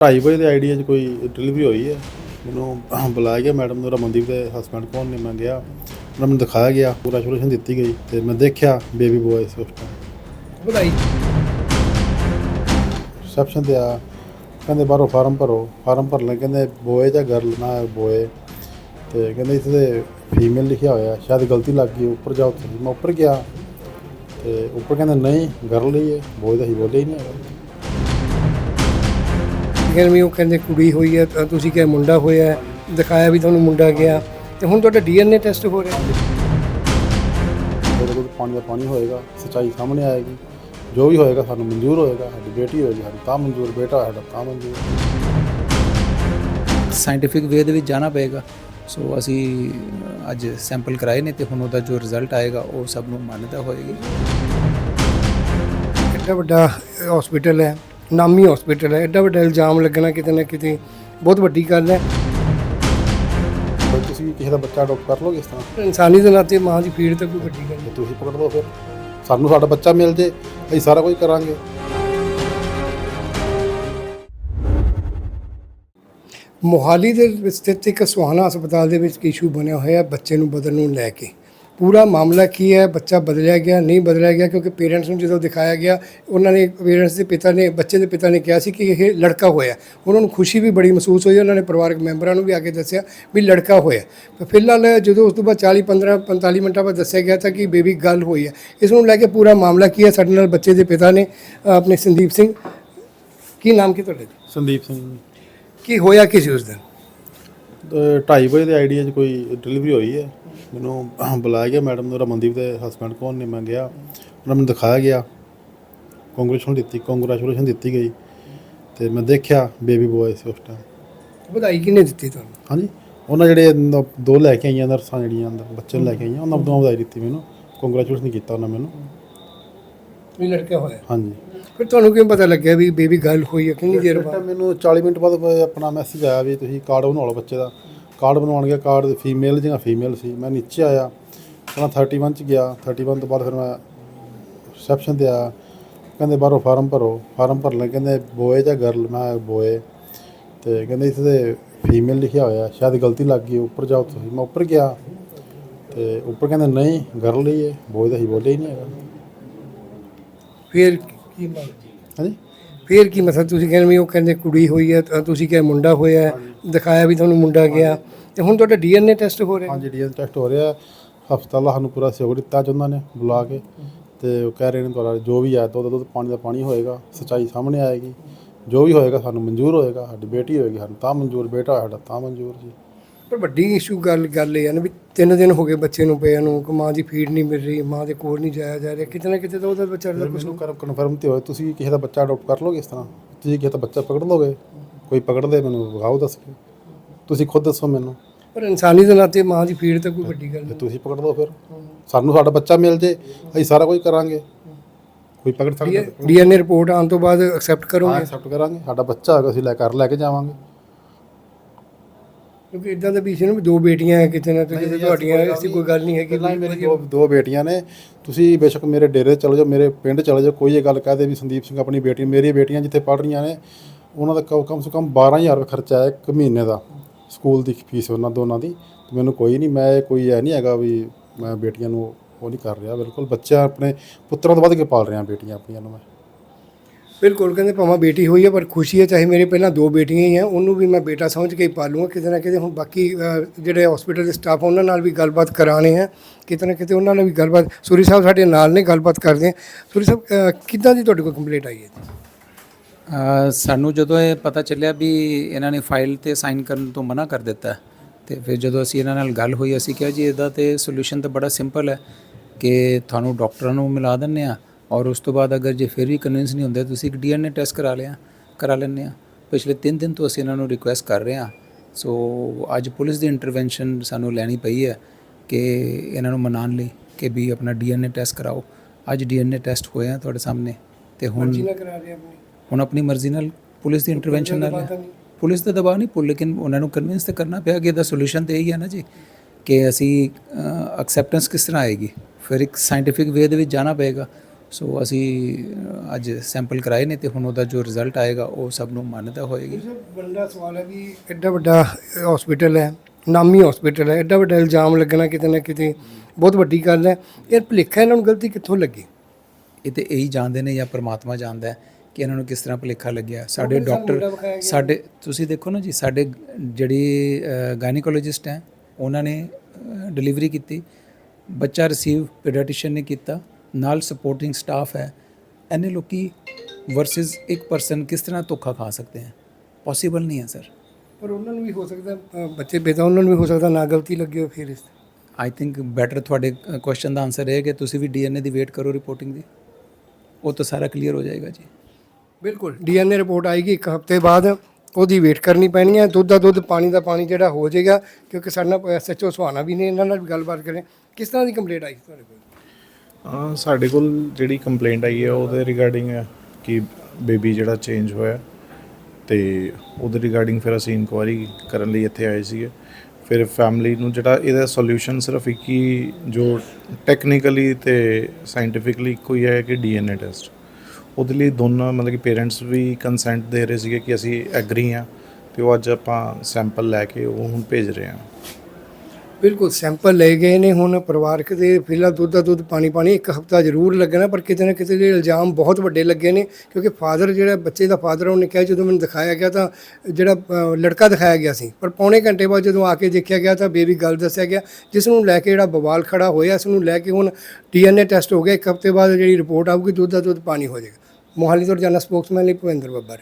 ਢਾਈ ਵਜੇ ਦੇ ਆਈਡੀਆ 'ਚ ਕੋਈ ਡਿਲੀਵਰੀ ਹੋਈ ਹੈ। ਮੈਨੂੰ ਬੁਲਾਇਆ ਗਿਆ ਮੈਡਮ ਨੂੰ ਰਮਨਦੀਪ ਦੇ ਹਸਬੰਡ ਕੋਲ ਨੇ ਮੈਂ ਗਿਆ। ਉਹਨਾਂ ਮੈਨੂੰ ਦਿਖਾਇਆ ਗਿਆ ਪੂਰਾ ਸੋਲੂਸ਼ਨ ਦਿੱਤੀ ਗਈ ਤੇ ਮੈਂ ਦੇਖਿਆ ਬੇਬੀ ਬੋਏ ਉਸ ਟਾਈਮ ਵਧਾਈ। ਰਿਸੈਪਸ਼ਨ ਤੇ ਆ ਕਹਿੰਦੇ ਬਾਹਰੋਂ ਫਾਰਮ ਭਰੋ। ਫਾਰਮ ਭਰ ਲੈ ਕਹਿੰਦੇ ਬੋਏ ਜਾਂ ਗਰਲ ਨਾ ਬੋਏ ਤੇ ਕਹਿੰਦੇ ਇਸ ਤੇ ਫੀਮੇਲ ਲਿਖਿਆ ਹੋਇਆ ਸ਼ਾਇਦ ਗਲਤੀ ਲੱਗ ਗਈ ਉੱਪਰ ਜਾਓ ਮੈਂ ਉੱਪਰ ਗਿਆ ਤੇ ਉੱਪਰ ਕਹਿੰਦੇ ਨਹੀਂ ਗਰਲ ਹੀ ਹੈ ਬੋਏ ਦਾ ਹੀ ਬੋਲਿਆ ਹੀ ਨਹੀਂ ਹੈਗਾ। ਕਹਿੰਦੇ ਵੀ ਉਹ ਕਹਿੰਦੇ ਕੁੜੀ ਹੋਈ ਹੈ ਤਾਂ ਤੁਸੀਂ ਕਿਹਾ ਮੁੰਡਾ ਹੋਇਆ ਹੈ, ਦਿਖਾਇਆ ਵੀ ਤੁਹਾਨੂੰ ਮੁੰਡਾ ਗਿਆ। ਤੇ ਹੁਣ ਤੁਹਾਡਾ ਡੀਐਨਏ ਟੈਸਟ ਹੋ ਰਿਹਾ। ਉਹਦੇ ਕੋਲ ਪਾਣੀ ਦਾ ਪਾਣੀ ਹੋਏਗਾ ਸੱਚਾਈ ਸਾਹਮਣੇ ਆਏਗੀ। ਜੋ ਵੀ ਹੋਏਗਾ ਸਾਨੂੰ ਮਨਜ਼ੂਰ ਹੋਏਗਾ ਸਾਡੀ ਬੇਟੀ ਹੋਏਗੀ ਸਾਡੀ ਤਾਂ ਮਨਜ਼ੂਰ ਬੇਟਾ ਸਾਡਾ ਤਾਂ ਮਨਜ਼ੂਰ। ਸਾਇੰਟੀਫਿਕ ਵੇ ਦੇ ਵਿੱਚ ਜਾਣਾ ਪਏਗਾ। ਸੋ ਅਸੀਂ ਅੱਜ ਸੈਂਪਲ ਕਰਾਏ ਨੇ ਤੇ ਹੁਣ ਉਹਦਾ ਜੋ ਰਿਜ਼ਲਟ ਆਏਗਾ ਉਹ ਸਭ ਨੂੰ ਮਾਨਤਾ ਹੋਏਗੀ। ਐਡਾ ਵੱਡਾ ਹਸਪੀਟਲ ਹੈ। ਨਾਮੀ ਹਸਪੀਟਲ ਹੈ। ਐਡਾ ਵੱਡਾ ਇਲਜ਼ਾਮ ਲੱਗਣਾ ਕਿਤੇ ਨਾ ਕਿਤੇ ਬਹੁਤ ਵੱਡੀ ਗੱਲ ਹੈ। ਕੋਈ ਤੁਸੀਂ ਕਿਸੇ ਦਾ ਬੱਚਾ ਅਡਾਪਟ ਕਰ ਲੋਗੇ ਇਸ ਤਰ੍ਹਾਂ? ਇਨਸਾਨੀ ਦੇ ਨਾਤੇ ਮਾਂ ਦੀ ਪੀੜ ਤਾਂ ਕੋਈ ਵੱਡੀ ਗੱਲ ਤੇ ਤੁਸੀਂ ਪਕੜ ਲਓ ਫਿਰ। ਸਾਨੂੰ ਸਾਡਾ ਬੱਚਾ ਮਿਲ ਜੇ ਅਸੀਂ ਸਾਰਾ ਕੁਝ ਕਰਾਂਗੇ। ਮੋਹਾਲੀ ਦੇ ਵਿੱਚ ਸਥਿਤ ਇੱਕ ਸੁਹਾਣਾ ਹਸਪਤਾਲ ਦੇ ਵਿੱਚ ਇਸ਼ੂ ਬਣਿਆ ਹੋਇਆ ਬੱਚੇ ਨੂੰ ਬਦਲਣ ਨੂੰ ਲੈ ਕੇ। ਪੂਰਾ ਮਾਮਲਾ ਕੀ ਹੈ? ਬੱਚਾ ਬਦਲਿਆ ਗਿਆ ਨਹੀਂ ਬਦਲਿਆ ਗਿਆ? ਕਿਉਂਕਿ ਪੇਰੈਂਟਸ ਨੂੰ ਜਦੋਂ ਦਿਖਾਇਆ ਗਿਆ ਉਹਨਾਂ ਨੇ ਪੇਰੈਂਟਸ ਦੇ ਪਿਤਾ ਨੇ ਬੱਚੇ ਦੇ ਪਿਤਾ ਨੇ ਕਿਹਾ ਸੀ ਕਿ ਇਹ ਲੜਕਾ ਹੋਇਆ। ਉਹਨਾਂ ਨੂੰ ਖੁਸ਼ੀ ਵੀ ਬੜੀ ਮਹਿਸੂਸ ਹੋਈ ਉਹਨਾਂ ਨੇ ਪਰਿਵਾਰਕ ਮੈਂਬਰਾਂ ਨੂੰ ਵੀ ਆ ਕੇ ਦੱਸਿਆ ਵੀ ਲੜਕਾ ਹੋਇਆ। ਫਿਲਹਾਲ ਜਦੋਂ ਉਸ ਤੋਂ ਬਾਅਦ 40 15 45 ਮਿੰਟਾਂ ਬਾਅਦ ਦੱਸਿਆ ਗਿਆ ਤਾਂ ਕਿ ਬੇਬੀ ਗੱਲ ਹੋਈ ਹੈ। ਇਸ ਨੂੰ ਲੈ ਕੇ ਪੂਰਾ ਮਾਮਲਾ ਕੀ ਹੈ ਸਾਡੇ ਨਾਲ ਬੱਚੇ ਦੇ ਪਿਤਾ ਨੇ ਆਪਣੇ ਸੰਦੀਪ ਸਿੰਘ। ਕੀ ਨਾਮ ਕੀ ਤੁਹਾਡੇ? ਸੰਦੀਪ ਸਿੰਘ। ਕੀ ਹੋਇਆ ਕੀ ਸੀ ਉਸ ਦਿਨ? ਢਾਈ ਵਜੇ ਦੇ ਆਈਡੀਆ 'ਚ ਕੋਈ ਡਿਲੀਵਰੀ ਹੋਈ ਹੈ। ਮੈਨੂੰ ਬੁਲਾਇਆ ਗਿਆ ਮੈਡਮ ਨੂੰ ਰਮਨਦੀਪ ਦੇ ਹਸਬੰਡ ਕੋਲ ਨੇ ਮੈਂ ਗਿਆ। ਉਹਨਾਂ ਮੈਨੂੰ ਦਿਖਾਇਆ ਗਿਆ। ਕੰਗ੍ਰੈਚੁਲੇਸ਼ਨ ਦਿੱਤੀ ਕੰਗ੍ਰੈਚੁਲੇਸ਼ਨ ਦਿੱਤੀ ਗਈ। ਤੇ ਮੈਂ ਦੇਖਿਆ ਬੇਬੀ ਬੋਏ ਸੀ ਉਸ ਟਾਈਮ ਵਧਾਈ ਕਿਹਨੇ ਦਿੱਤੀ ਤੁਹਾਨੂੰ? ਹਾਂਜੀ ਉਹਨਾਂ ਜਿਹੜੇ ਨ- ਦੋ ਲੈ ਕੇ ਆਈਆਂ ਨਰਸਾਂ ਜਿਹੜੀਆਂ ਅੰਦਰ ਬੱਚੇ ਨੂੰ ਲੈ ਕੇ ਆਈਆਂ ਉਹਨਾਂ ਨੂੰ ਵਧਾਈ ਦਿੱਤੀ ਮੈਨੂੰ। ਕੰਗ੍ਰੈਚੁਲੇਸ਼ਨ ਕੀਤਾ ਉਹਨਾਂ ਮੈਨੂੰ। ਵੀ ਲੜਕਾ ਹੋਇਆ। ਹਾਂਜੀ। ਫਿਰ ਤੁਹਾਨੂੰ ਕਿਵੇਂ ਪਤਾ ਲੱਗਿਆ ਵੀ ਬੇਬੀ ਗੱਲ ਹੋਈ ਹੈ ਕਿੰਨੀ ਦੇਰ ਬਾਅਦ? ਮੈਨੂੰ 40 ਮਿੰਟ ਬਾਅਦ ਆਪਣਾ ਮੈਸੇਜ ਆਇਆ ਵੀ ਤੁਸੀਂ ਕਾਰਡ ਬਣਵਾ ਲਓ ਬੱਚੇ ਦਾ। ਕਾਰਡ ਬਣਵਾਉਣ ਗਿਆ ਕਾਰਡ ਫੀਮੇਲ ਜਾਂ ਫੀਮੇਲ ਸੀ ਮੈਂ ਨੀਚੇ ਆਇਆ ਪਹਿਲਾਂ 31 ਚ ਗਿਆ 31 ਤੋਂ ਬਾਅਦ ਫਿਰ ਮੈਂ ਰਿਸੈਪਸ਼ਨ ਤੇ ਆਇਆ। ਕਹਿੰਦੇ ਬਾਹਰੋਂ ਫਾਰਮ ਭਰੋ ਫਾਰਮ ਭਰ ਲੈ ਕਹਿੰਦੇ ਬੋਏ ਜਾਂ ਗਰਲ ਮੈਂ ਬੋਏ ਤੇ ਕਹਿੰਦੇ ਇਸ ਤੇ ਫੀਮੇਲ ਲਿਖਿਆ ਹੋਇਆ ਸ਼ਾਇਦ ਗਲਤੀ ਲੱਗ ਗਈ ਉੱਪਰ ਜਾਓ ਤੁਸੀਂ। ਮੈਂ ਉੱਪਰ ਗਿਆ ਤੇ ਉੱਪਰ ਕਹਿੰਦੇ ਨਹੀਂ ਗਰਲ ਹੀ ਹੈ ਬੋਏ ਦਾ ਹੀ ਬੋਲਿਆ ਹੀ ਨਹੀਂ ਹੈਗਾ। ਫਿਰ ਕੀ ਮੰਗ? ਹਾਂਜੀ? ਫਿਰ ਕੀ ਮਤਲਬ ਤੁਸੀਂ ਕਹਿੰਦੇ ਵੀ ਉਹ ਕਹਿੰਦੇ ਕੁੜੀ ਹੋਈ ਹੈ ਤਾਂ ਤੁਸੀਂ ਕਿਹਾ ਮੁੰਡਾ ਹੋਇਆ ਹੈ, ਦਿਖਾਇਆ ਵੀ ਤੁਹਾਨੂੰ ਮੁੰਡਾ ਗਿਆ। ਤੇ ਹੁਣ ਤੁਹਾਡਾ ਡੀਐਨਏ ਟੈਸਟ ਹੋ ਰਿਹਾ ਹਾਂਜੀ ਡੀਐਨ ਟੈਸਟ ਹੋ ਰਿਹਾ ਹਸਪਤਾਲ ਸਾਨੂੰ ਪੂਰਾ ਸਹਿਯੋਗ ਦਿੱਤਾ ਉਹਨਾਂ ਨੇ ਬੁਲਾ ਕੇ। ਤੇ ਉਹ ਕਹਿ ਰਹੇ ਨੇ ਤੁਹਾਡਾ ਜੋ ਵੀ ਹੈ ਦੁੱਧ ਦੁੱਧ ਪਾਣੀ ਦਾ ਪਾਣੀ ਹੋਏਗਾ ਸੱਚਾਈ ਸਾਹਮਣੇ ਆਏਗੀ। ਜੋ ਵੀ ਹੋਏਗਾ ਸਾਨੂੰ ਮਨਜ਼ੂਰ ਹੋਏਗਾ ਸਾਡੀ ਬੇਟੀ ਹੋਏਗੀ ਸਾਨੂੰ ਤਾਂ ਮਨਜ਼ੂਰ ਬੇਟਾ ਸਾਡਾ ਤਾਂ ਮਨਜ਼ੂਰ ਜੀ। ਪਰ ਵੱਡੀ ਇਸ਼ੂ ਗੱਲ ਗੱਲ ਇਹ ਹੈ ਨਾ ਵੀ ਤਿੰਨ ਦਿਨ ਹੋ ਗਏ ਬੱਚੇ ਨੂੰ ਪਿਆ ਨੂੰ ਕਿ ਮਾਂ ਦੀ ਫੀਡ ਨਹੀਂ ਮਿਲ ਰਹੀ ਮਾਂ ਦੇ ਕੋਲ ਨਹੀਂ ਜਾਇਆ ਜਾ ਰਿਹਾ ਕਿਤੇ ਨਾ ਕਿਤੇ ਤਾਂ ਉਹਦਾ ਬੱਚਾ ਦਾ ਕੁਝ ਮੈਨੂੰ ਕਨਫਰਮ ਤੇ ਹੋਏ ਤੁਸੀਂ ਕਿਸੇ ਦਾ ਬੱਚਾ ਅਡਾਪਟ ਕਰ ਲੋਗੇ ਇਸ ਤਰ੍ਹਾਂ? ਤੁਸੀਂ ਕਿਸੇ ਦਾ ਬੱਚਾ ਪਕੜ ਲੋਗੇ ਕੋਈ ਪਕੜ ਦੇ ਮੈਨੂੰ ਵਿਖਾਓ ਦੱਸ ਕੇ। ਤੁਸੀਂ ਖੁਦ ਦੱਸੋ ਮੈਨੂੰ। ਪਰ ਇਨਸਾਨੀ ਦੇ ਨਾਤੇ ਮਾਂ ਦੀ ਫੀਡ ਤਾਂ ਕੋਈ ਵੱਡੀ ਗੱਲ ਤੇ ਨਹੀਂ। ਤੁਸੀਂ ਪਕੜ ਲਓ ਫਿਰ। ਸਾਨੂੰ ਸਾਡਾ ਬੱਚਾ ਮਿਲ ਜੇ ਅਸੀਂ ਸਾਰਾ ਕੁਝ ਕਰਾਂਗੇ। ਕੋਈ ਪਕੜ ਸਕਦਾ? ਡੀਐਨਏ ਰਿਪੋਰਟ ਆਉਣ ਤੋਂ ਬਾਅਦ ਐਕਸੈਪਟ ਕਰੋਗੇ? ਐਕਸੈਪਟ ਕਰਾਂਗੇ। ਸਾਡਾ ਬੱਚਾ ਹੈਗਾ ਅਸੀਂ ਲੈ ਕਰ ਲੈ ਕੇ ਜਾਵਾਂਗੇ। ਕਿਉਂਕਿ ਇਦਾਂ ਦਾ ਵੀ ਸੀ ਨਾ ਵੀ ਦੋ ਬੇਟੀਆਂ ਹੈ ਕਿਤੇ ਨਾ ਕਿਤੇ ਤੁਹਾਡੀਆਂ ਐਸੀ ਕੋਈ ਗੱਲ ਨਹੀਂ ਹੈਗੀ ਪਹਿਲਾਂ ਹੀ ਮੇਰੀ ਦੋ ਦੋ ਬੇਟੀਆਂ ਨੇ। ਤੁਸੀਂ ਬੇਸ਼ੱਕ ਮੇਰੇ ਡੇਰੇ ਚਲੇ ਜਾਓ ਮੇਰੇ ਪਿੰਡ ਚਲੇ ਜਾਓ ਕੋਈ ਇਹ ਗੱਲ ਕਹਦੇ ਵੀ ਸੰਦੀਪ ਸਿੰਘ ਆਪਣੀ ਬੇਟੀ ਮੇਰੀ ਬੇਟੀਆਂ ਜਿੱਥੇ ਪੜ੍ਹ ਰਹੀਆਂ ਨੇ ਉਹਨਾਂ ਦਾ ਕ- ਕਮ ਸੇ ਕਮ 12000 ਰੁਪਏ ਖਰਚਾ ਹੈ ਇੱਕ ਮਹੀਨੇ ਦਾ। ਸਕੂਲ ਦੀ ਫੀਸ ਉਹਨਾਂ ਦੋਨਾਂ ਦੀ। ਤੇ ਮੈਨੂੰ ਕੋਈ ਨਹੀਂ ਮੈਂ ਇਹ ਕੋਈ ਐ ਨਹੀਂ ਹੈਗਾ ਵੀ ਮੈਂ ਬੇਟੀਆਂ ਨੂੰ ਉਹ ਨਹੀਂ ਕਰ ਰਿਹਾ ਬਿਲਕੁਲ ਬੱਚਾ ਆਪਣੇ ਪੁੱਤਰਾਂ ਤੋਂ ਵੱਧ ਕੇ ਪਾਲ ਰਿਹਾ ਬੇਟੀਆਂ ਆਪਣੀਆਂ ਨੂੰ ਮੈਂ। ਬਿਲਕੁਲ ਕਹਿੰਦੇ ਭਾਵੇਂ ਬੇਟੀ ਹੋਈ ਹੈ ਪਰ ਖੁਸ਼ੀ ਹੈ ਚਾਹੇ ਮੇਰੇ ਪਹਿਲਾਂ ਦੋ ਬੇਟੀਆਂ ਹੀ ਆ ਉਹਨੂੰ ਵੀ ਮੈਂ ਬੇਟਾ ਸਮਝ ਕੇ ਹੀ ਪਾਲੂੰਗਾ ਕਿਤੇ ਨਾ ਕਿਤੇ ਹੁਣ ਬਾਕੀ ਅ, ਜਿਹੜੇ ਹਸਪੀਟਲ ਦੇ ਸਟਾਫ ਉਹਨਾਂ ਨਾਲ ਵੀ ਗੱਲਬਾਤ ਕਰਾਣੇ ਆ ਕਿਤੇ ਨਾ ਕਿਤੇ ਉਹਨਾਂ ਨਾਲ ਵੀ ਗੱਲਬਾਤ ਸੂਰੀ ਸਾਹਿਬ ਸਾਡੇ ਨਾਲ ਨੇ ਗੱਲਬਾਤ ਕਰਦੇ ਆ। ਸੂਰੀ ਸਾਹਿਬ ਅ, ਕਿੱਦਾਂ ਦੀ ਤੁਹਾਡੇ ਕੋਲ ਕੰਪਲੇਂਟ ਆਈ ਹੈ ਅ, ਸਾਨੂੰ ਜਦੋਂ ਇਹ ਪਤਾ ਚੱਲਿਆ ਵੀ ਇਹਨਾਂ ਨੇ ਫਾਈਲ ਤੇ ਸਾਈਨ ਕਰਨ ਤੋਂ ਮਨਾ ਕਰ ਦਿੱਤਾ ਹੈ, ਤੇ ਫਿਰ ਜਦੋਂ ਅਸੀਂ ਇਹਨਾਂ ਨਾਲ ਗੱਲ ਹੋਈ ਅਸੀਂ ਕਿਹਾ ਜੀ ਇਹਦਾ ਤੇ ਸੋਲੂਸ਼ਨ ਤਾਂ ਬੜਾ ਸਿੰਪਲ ਹੈ ਕਿ ਤੁਹਾਨੂੰ ਡਾਕਟਰਾਂ ਨੂੰ ਮਿਲਾ ਦਿੰਨੇ ਆ ਔਰ ਉਸ ਤੋਂ ਬਾਅਦ ਅਗਰ ਜੇ ਫਿਰ ਵੀ ਕਨਵਿੰਸ ਨਹੀਂ ਹੁੰਦੇ ਤੁਸੀਂ ਇੱਕ ਡੀਐਨਏ ਟੈਸਟ ਕਰਾ ਲਿਆ ਕਰਾ ਲੈਂਦੇ ਆ ਪਿਛਲੇ 3 ਦਿਨ ਤੋਂ ਅਸੀਂ ਇਹਨਾਂ ਨੂੰ ਰਿਕੁਐਸਟ ਕਰ ਰਹੇ ਆ ਸੋ ਅੱਜ ਪੁਲਿਸ ਦੀ ਇੰਟਰਵੈਂਸ਼ਨ ਸਾਨੂੰ ਲੈਣੀ ਪਈ ਹੈ ਕਿ ਇਹਨਾਂ ਨੂੰ ਮਨਾਉਣ ਲਈ ਕਿ ਵੀ ਆਪਣਾ ਡੀਐਨਏ ਟੈਸਟ ਕਰਾਓ। ਅੱਜ ਡੀਐਨਏ ਟੈਸਟ ਹੋਇਆ ਤੁਹਾਡੇ ਸਾਹਮਣੇ ਤੇ ਹੁਣ ਆਪਣੀ। ਹੁਣ ਆਪਣੀ ਮਰਜ਼ੀ ਨਾਲ ਪੁਲਿਸ ਦੀ ਇੰਟਰਵੈਂਸ਼ਨ ਨਾਲ ਪੁਲਿਸ ਦਾ ਦਬਾਅ ਨਹੀਂ ਪੁੱਲ ਲੇਕਿਨ ਉਹਨਾਂ ਨੂੰ ਕਨਵਿੰਸ ਤੇ ਕਰਨਾ ਪਿਆ ਕਿ ਇਹਦਾ ਸੋਲੂਸ਼ਨ ਤੇ ਇਹੀ ਹੈ ਨਾ ਜੀ ਕਿ ਅਸੀਂ ਐਕਸੈਪਟੈਂਸ ਕਿਸ ਤਰ੍ਹਾਂ ਆਏਗੀ? ਫਿਰ ਇੱਕ ਸਾਇੰਟੀਫਿਕ ਵੇ ਦੇ ਵਿੱਚ ਜਾਣਾ ਪਏਗਾ। ਸੋ ਅਸੀਂ ਅੱਜ ਸੈਂਪਲ ਕਰਾਏ ਨੇ ਤੇ ਹੁਣ ਉਹਦਾ ਜੋ ਰਿਜ਼ਲਟ ਆਏਗਾ ਉਹ ਸਭ ਨੂੰ ਮਾਨਤਾ ਹੋਏਗੀ। ਬੰਦਾ ਸਵਾਲ ਹੈ ਵੀ ਐਡਾ ਵੱਡਾ ਹਸਪੀਟਲ ਹੈ ਨਾਮੀ ਹਸਪੀਟਲ ਹੈ ਐਡਾ ਵੱਡਾ ਇਲਜ਼ਾਮ ਲੱਗਣਾ ਕਿਤੇ ਨਾ ਕਿਤੇ ਬਹੁਤ ਵੱਡੀ ਗੱਲ ਹੈ। ਇਹ ਭੁਲੇਖਾ ਇਹਨਾਂ ਨੂੰ ਗਲਤੀ ਕਿੱਥੋਂ ਲੱਗੀ? ਇਹ ਤੇ ਇਹੀ ਜਾਣਦੇ ਨੇ ਜਾਂ ਪ੍ਰਮਾਤਮਾ ਜਾਣਦਾ ਹੈ ਕਿ ਇਹਨਾਂ ਨੂੰ ਕਿਸ ਤਰ੍ਹਾਂ ਭੁਲੇਖਾ ਲੱਗਿਆ। ਸਾਡੇ ਡਾਕਟਰ? ਸਾਡੇ ਤੁਸੀਂ ਦੇਖੋ ਨਾ ਜੀ ਸਾਡੇ ਜਿਹੜੀ ਗਾਇਨੀਕੋਲੋਜਿਸਟ ਹੈ ਉਹਨਾਂ ਨੇ ਡਿਲੀਵਰੀ ਕੀਤੀ। ਬੱਚਾ ਰਿਸੀਵ ਪੀਡੀਆਟ੍ਰਿਸ਼ੀਅਨ ਨੇ ਕੀਤਾ। ਨਾਲ ਸਪੋਰਟਿੰਗ ਸਟਾਫ ਹੈ। ਐਨੇ ਲੋਕੀ ਵਰਸਸ ਇੱਕ ਪਰਸਨ ਕਿਸ ਤਰ੍ਹਾਂ ਧੋਖਾ ਖਾ ਸਕਦੇ ਹੈ? ਪੋਸੀਬਲ ਨਹੀਂ ਹੈ ਸਰ ਪਰ ਉਹਨਾਂ ਨੂੰ ਵੀ ਹੋ ਸਕਦਾ ਅ, ਬੱਚੇ ਬੇਟਾ ਉਹਨਾਂ ਨੂੰ ਵੀ ਹੋ ਸਕਦਾ ਨਾ ਗਲਤੀ ਲੱਗੀ ਹੋ ਫਿਰ ਇਸ। ਆਈ ਥਿੰਕ ਬੈਟਰ ਤੁਹਾਡੇ ਕੁਐਸਚਨ ਦਾ ਆਨਸਰ ਹੈ ਕਿ ਤੁਸੀਂ ਵੀ ਡੀਐਨਏ ਦੀ ਵੇਟ ਕਰੋ ਰਿਪੋਰਟਿੰਗ ਦੀ। ਉਹ ਤਾਂ ਸਾਰਾ ਕਲੀਅਰ ਹੋ ਜਾਏਗਾ ਜੀ। ਬਿਲਕੁਲ ਡੀਐਨਏ ਰਿਪੋਰਟ ਆਏਗੀ ਇੱਕ ਹਫ਼ਤੇ ਬਾਅਦ। ਉਹਦੀ ਵੇਟ ਕਰਨੀ ਪੈਣੀ ਹੈ। ਦੁੱਧ ਦਾ ਦੁੱਧ ਪਾਣੀ ਦਾ ਪਾਣੀ ਜਿਹੜਾ ਹੋ ਜਾਏਗਾ ਕਿਉਂਕਿ ਸਾਡੇ ਨਾਲ ਐਸਐਚਓ ਸੁਹਾਣਾ ਵੀ ਨੇ ਇਹਨਾਂ ਨਾਲ ਵੀ ਗੱਲਬਾਤ ਕਰੇ। ਕਿਸ ਤਰ੍ਹਾਂ ਦੀ ਕੰਪਲੇਂਟ ਆਈ ਤੁਹਾਡੇ ਕੋਲ? ਹਾਂ, ਸਾਡੇ ਕੋਲ ਜਿਹੜੀ ਕੰਪਲੇਂਟ ਆਈ ਹੈ, ਉਹਦੇ ਰਿਗਾਰਡਿੰਗ ਹੈ ਕਿ ਬੇਬੀ ਜਿਹੜਾ ਚੇਂਜ ਹੋਇਆ ਤੇ ਉਹਦੇ ਰਿਗਾਰਡਿੰਗ ਫਿਰ ਅਸੀਂ ਇਨਕੁਆਇਰੀ ਕਰਨ ਲਈ ਇੱਥੇ ਆਏ ਸੀਗੇ। ਫਿਰ ਫੈਮਿਲੀ ਨੂੰ ਜਿਹੜਾ ਇਹਦਾ ਸੋਲੂਸ਼ਨ ਸਿਰਫ ਇੱਕ ਹੀ ਜੋ ਟੈਕਨੀਕਲੀ ਤੇ ਸਾਇੰਟੀਫਿਕਲੀ ਇੱਕੋ ਹੀ ਹੈ ਕਿ ਡੀਐਨਏ ਟੈਸਟ ਉਹਦੇ ਲਈ ਦੋਨਾਂ ਮਤਲਬ ਕਿ ਪੇਰੈਂਟਸ ਵੀ ਕੰਸੈਂਟ ਦੇ ਰਹੇ ਸੀਗੇ ਕਿ ਅਸੀਂ ਐਗਰੀ ਹਾਂ ਤੇ ਉਹ ਅੱਜ ਆਪਾਂ ਸੈਂਪਲ ਲੈ ਕੇ ਉਹ ਹੁਣ ਭੇਜ ਰਹੇ ਹਾਂ। ਬਿਲਕੁਲ ਸੈਂਪਲ ਲਏ ਗਏ ਨੇ ਹੁਣ ਪਰਿਵਾਰਕ ਦੇ, ਫਿਲਹਾਲ ਦੁੱਧ ਦਾ ਦੁੱਧ ਪਾਣੀ ਪਾਣੀ ਇੱਕ ਹਫ਼ਤਾ ਜ਼ਰੂਰ ਲੱਗਣਾ, ਪਰ ਕਿਤੇ ਨਾ ਕਿਤੇ ਜਿਹੜੇ ਇਲਜ਼ਾਮ ਬਹੁਤ ਵੱਡੇ ਲੱਗੇ ਨੇ, ਕਿਉਂਕਿ ਫਾਦਰ ਜਿਹੜਾ ਬੱਚੇ ਦਾ ਫਾਦਰ ਉਹਨੇ ਕਿਹਾ ਜਦੋਂ ਮੈਨੂੰ ਦਿਖਾਇਆ ਗਿਆ ਤਾਂ ਜਿਹੜਾ ਲੜਕਾ ਦਿਖਾਇਆ ਗਿਆ ਸੀ। ਪਰ ਪੌਣੇ ਘੰਟੇ ਬਾਅਦ ਜਦੋਂ ਆ ਕੇ ਦੇਖਿਆ ਗਿਆ ਤਾਂ ਬੇਬੀ ਗੱਲ ਦੱਸਿਆ ਗਿਆ, ਜਿਸ ਨੂੰ ਲੈ ਕੇ ਜਿਹੜਾ ਬਵਾਲ ਖੜਾ ਹੋਇਆ, ਇਸ ਨੂੰ ਲੈ ਕੇ ਹੁਣ ਡੀਐਨਏ ਟੈਸਟ ਹੋ ਗਿਆ, ਇੱਕ ਹਫ਼ਤੇ ਬਾਅਦ ਜਿਹੜੀ ਰਿਪੋਰਟ ਆਊਗੀ, ਦੁੱਧ ਦਾ ਦੁੱਧ ਪਾਣੀ ਹੋ ਜਾਏਗਾ। ਮੋਹਾਲੀ ਤੋਂ ਰੋਜ਼ਾਨਾ ਸਪੋਕਸਮੈਨ ਲਈ ਭਵਿੰਦਰ ਬੱਬਰ।